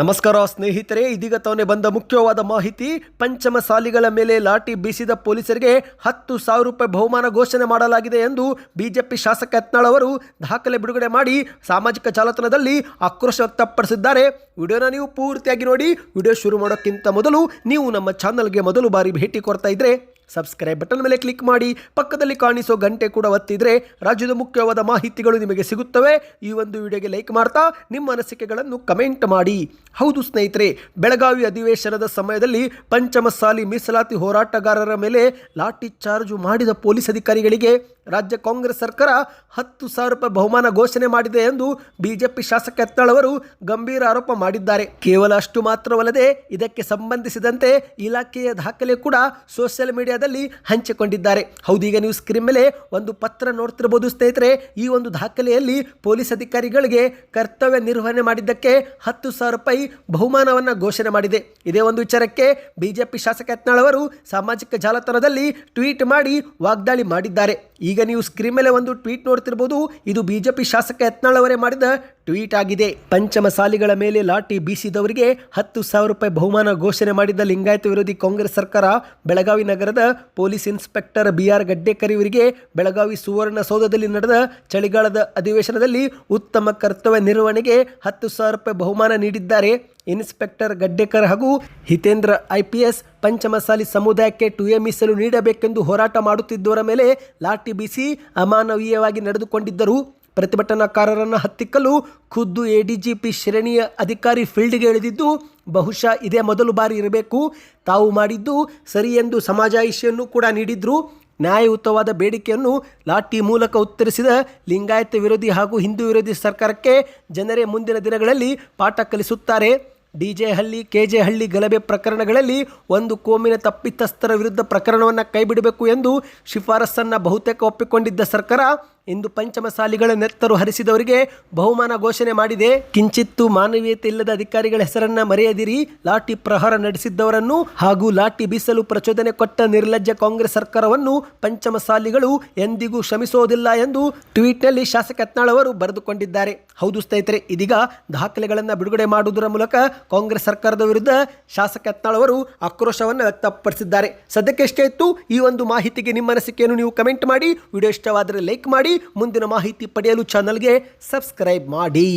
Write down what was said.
ನಮಸ್ಕಾರ ಸ್ನೇಹಿತರೆ, ಇದೀಗ ತಾನೇ ಬಂದ ಮುಖ್ಯವಾದ ಮಾಹಿತಿ. ಪಂಚಮ ಸಾಲಿಗಳ ಮೇಲೆ ಲಾಠಿ ಬೀಸಿದ ಪೊಲೀಸರಿಗೆ ಹತ್ತು ಸಾವಿರ ರೂಪಾಯಿ ಬಹುಮಾನ ಘೋಷಣೆ ಮಾಡಲಾಗಿದೆ ಎಂದು ಬಿಜೆಪಿ ಶಾಸಕ ಯತ್ನಾಳ್ ಅವರು ದಾಖಲೆ ಬಿಡುಗಡೆ ಮಾಡಿ ಸಾಮಾಜಿಕ ಜಾಲತಾಣದಲ್ಲಿ ಆಕ್ರೋಶ ವ್ಯಕ್ತಪಡಿಸಿದ್ದಾರೆ. ವಿಡಿಯೋನ ನೀವು ಪೂರ್ತಿಯಾಗಿ ನೋಡಿ, ವಿಡಿಯೋ ಶುರು ಮಾಡೋಕ್ಕಿಂತ ಮೊದಲು ನೀವು ನಮ್ಮ ಚಾನಲ್ಗೆ ಮೊದಲು ಬಾರಿ ಭೇಟಿ ಕೊಡ್ತಾ ಇದ್ರೆ ಸಬ್ಸ್ಕ್ರೈಬ್ ಬಟನ್ ಮೇಲೆ ಕ್ಲಿಕ್ ಮಾಡಿ, ಪಕ್ಕದಲ್ಲಿ ಕಾಣಿಸೋ ಗಂಟೆ ಕೂಡ ಒತ್ತಿದ್ರೆ ರಾಜ್ಯದ ಮುಖ್ಯವಾದ ಮಾಹಿತಿಗಳು ನಿಮಗೆ ಸಿಗುತ್ತವೆ. ಈ ಒಂದು ವಿಡಿಯೋಗೆ ಲೈಕ್ ಮಾಡ್ತಾ, ನಿಮ್ಮ ಅನಿಸಿಕೆಗಳನ್ನು ಕಮೆಂಟ್ ಮಾಡಿ. ಹೌದು ಸ್ನೇಹಿತರೆ, ಬೆಳಗಾವಿ ಅಧಿವೇಶನದ ಸಮಯದಲ್ಲಿ ಪಂಚಮಸಾಲಿ ಮೀಸಲಾತಿ ಹೋರಾಟಗಾರರ ಮೇಲೆ ಲಾಠಿ ಚಾರ್ಜ್ ಮಾಡಿದ ಪೊಲೀಸ್ ಅಧಿಕಾರಿಗಳಿಗೆ ರಾಜ್ಯ ಕಾಂಗ್ರೆಸ್ ಸರ್ಕಾರ ಹತ್ತು ಸಾವಿರ ರೂಪಾಯಿ ಬಹುಮಾನ ಘೋಷಣೆ ಮಾಡಿದೆ ಎಂದು ಬಿಜೆಪಿ ಶಾಸಕ ಯತ್ನಾಳ್ ಗಂಭೀರ ಆರೋಪ ಮಾಡಿದ್ದಾರೆ. ಕೇವಲ ಅಷ್ಟು ಮಾತ್ರವಲ್ಲದೆ ಇದಕ್ಕೆ ಸಂಬಂಧಿಸಿದಂತೆ ಇಲಾಖೆಯ ದಾಖಲೆ ಕೂಡ ಸೋಷಿಯಲ್ ಮೀಡಿಯಾದಲ್ಲಿ ಹಂಚಿಕೊಂಡಿದ್ದಾರೆ. ಹೌದೀಗ ನೀವು ಸ್ಕ್ರೀನ್ ಮೇಲೆ ಒಂದು ಪತ್ರ ನೋಡ್ತಿರಬಹುದು ಸ್ನೇಹಿತರೆ. ಈ ಒಂದು ದಾಖಲೆಯಲ್ಲಿ ಪೊಲೀಸ್ ಅಧಿಕಾರಿಗಳಿಗೆ ಕರ್ತವ್ಯ ನಿರ್ವಹಣೆ ಮಾಡಿದ್ದಕ್ಕೆ ಹತ್ತು ಸಾವಿರ ರೂಪಾಯಿ ಬಹುಮಾನವನ್ನು ಘೋಷಣೆ ಮಾಡಿದೆ. ಇದೇ ಒಂದು ವಿಚಾರಕ್ಕೆ ಬಿಜೆಪಿ ಶಾಸಕ ಯತ್ನಾಳ್ ಅವರು ಸಾಮಾಜಿಕ ಜಾಲತಾಣದಲ್ಲಿ ಟ್ವೀಟ್ ಮಾಡಿ ವಾಗ್ದಾಳಿ ಮಾಡಿದ್ದಾರೆ. ಈಗ ನೀವು ಸ್ಕ್ರೀನ್ ಮೇಲೆ ಒಂದು ಟ್ವೀಟ್ ನೋಡ್ತಿರ್ಬೋದು, ಇದು ಬಿಜೆಪಿ ಶಾಸಕ ಯತ್ನಾಳ್ ಅವರೇ ಮಾಡಿದ ಟ್ವೀಟ್ ಆಗಿದೆ. ಪಂಚಮಸಾಲಿಗಳ ಮೇಲೆ ಲಾಠಿ ಬೀಸಿದವರಿಗೆ ಹತ್ತು ಸಾವಿರ ರೂಪಾಯಿ ಬಹುಮಾನ ಘೋಷಣೆ ಮಾಡಿದ ಲಿಂಗಾಯತ ವಿರೋಧಿ ಕಾಂಗ್ರೆಸ್ ಸರ್ಕಾರ, ಬೆಳಗಾವಿ ನಗರದ police inspector B R Gaddekar Belagavi ಸುವರ್ಣಸೌಧದಲ್ಲಿ ನಡೆದ ಚಳಿಗಾಲದ ಅಧಿವೇಶನದಲ್ಲಿ ಉತ್ತಮ ಕರ್ತವ್ಯ ನಿರ್ವಹಣೆಗೆ ಹತ್ತು ಸಾವಿರ ರೂಪಾಯಿ ಬಹುಮಾನ ನೀಡಿದ್ದಾರೆ. ಇನ್ಸ್ಪೆಕ್ಟರ್ ಗಡ್ಡೇಕರ್ ಹಾಗೂ ಹಿತೇಂದ್ರ ಐಪಿಎಸ್ ಪಂಚಮಸಾಲಿ ಸಮುದಾಯಕ್ಕೆ ಟು ಎ ಮೀಸಲು ನೀಡಬೇಕೆಂದು ಹೋರಾಟ ಮಾಡುತ್ತಿದ್ದವರ ಮೇಲೆ ಲಾಠಿ ಬೀಸಿ ಅಮಾನವೀಯವಾಗಿ ನಡೆದುಕೊಂಡಿದ್ದರು ಪ್ರತಿಭಟನಾಕಾರರನ್ನು ಹತ್ತಿಕ್ಕಲು ಖುದ್ದು ಎಡಿಜಿಪಿ ಶ್ರೇಣಿಯ ಅಧಿಕಾರಿ ಫೀಲ್ಡ್ಗೆ ಇಳಿದಿದ್ದು, ಬಹುಶಃ ಇದೇ ಮೊದಲು ಬಾರಿ ಇರಬೇಕು. ತಾವು ಮಾಡಿದ್ದು ಸರಿ ಎಂದು ಸಮಾಜಾಯಿಷಿಯನ್ನು ಕೂಡ ನೀಡಿದ್ರು. ನ್ಯಾಯಯುತವಾದ ಬೇಡಿಕೆಯನ್ನು ಲಾಠಿ ಮೂಲಕ ಉತ್ತರಿಸಿದ ಲಿಂಗಾಯತ ವಿರೋಧಿ ಹಾಗೂ ಹಿಂದೂ ವಿರೋಧಿ ಸರ್ಕಾರಕ್ಕೆ ಜನರೇ ಮುಂದಿನ ದಿನಗಳಲ್ಲಿ ಪಾಠ ಕಲಿಸುತ್ತಾರೆ. ಡಿಜೆ ಹಳ್ಳಿ ಕೆಜೆ ಹಳ್ಳಿ ಗಲಭೆ ಪ್ರಕರಣಗಳಲ್ಲಿ ಒಂದು ಕೋಮಿನ ತಪ್ಪಿತಸ್ಥರ ವಿರುದ್ಧ ಪ್ರಕರಣವನ್ನು ಕೈಬಿಡಬೇಕು ಎಂದು ಶಿಫಾರಸ್ಸನ್ನು ಬಹುತೇಕ ಒಪ್ಪಿಕೊಂಡಿದ್ದ ಸರ್ಕಾರ ಇಂದು ಪಂಚಮಸಾಲಿಗಳ ನೆತ್ತರು ಹರಿಸಿದವರಿಗೆ ಬಹುಮಾನ ಘೋಷಣೆ ಮಾಡಿದೆ. ಕಿಂಚಿತ್ತು ಮಾನವೀಯತೆ ಇಲ್ಲದ ಅಧಿಕಾರಿಗಳ ಹೆಸರನ್ನ ಮರೆಯದಿರಿ. ಲಾಠಿ ಪ್ರಹಾರ ನಡೆಸಿದ್ದವರನ್ನು ಹಾಗೂ ಲಾಠಿ ಬೀಸಲು ಪ್ರಚೋದನೆ ಕೊಟ್ಟ ನಿರ್ಲಜ್ಜ ಕಾಂಗ್ರೆಸ್ ಸರ್ಕಾರವನ್ನು ಪಂಚಮಸಾಲಿಗಳು ಎಂದಿಗೂ ಶ್ರಮಿಸೋದಿಲ್ಲ ಎಂದು ಟ್ವೀಟ್ನಲ್ಲಿ ಶಾಸಕ ಯತ್ನಾಳ್ ಅವರು ಬರೆದುಕೊಂಡಿದ್ದಾರೆ. ಹೌದು ಸ್ನೇಹಿತರೆ, ಇದೀಗ ದಾಖಲೆಗಳನ್ನು ಬಿಡುಗಡೆ ಮಾಡುವುದರ ಮೂಲಕ ಕಾಂಗ್ರೆಸ್ ಸರ್ಕಾರದ ವಿರುದ್ಧ ಶಾಸಕ ಯತ್ನಾಳ್ ಅವರು ಆಕ್ರೋಶವನ್ನು ವ್ಯಕ್ತಪಡಿಸಿದ್ದಾರೆ. ಸದ್ಯಕ್ಕೆ ಎಷ್ಟೇ ಇತ್ತು, ಈ ಒಂದು ಮಾಹಿತಿಗೆ ನಿಮ್ಮ ಅನಿಸಿಕೆಯನ್ನು ನೀವು ಕಮೆಂಟ್ ಮಾಡಿ, ವಿಡಿಯೋ ಇಷ್ಟವಾದರೆ ಲೈಕ್ ಮಾಡಿ, ಮುಂದಿನ ಮಾಹಿತಿ ಪಡೆಯಲು ಚಾನಲ್ಗೆ ಸಬ್ಸ್ಕ್ರೈಬ್ ಮಾಡಿ.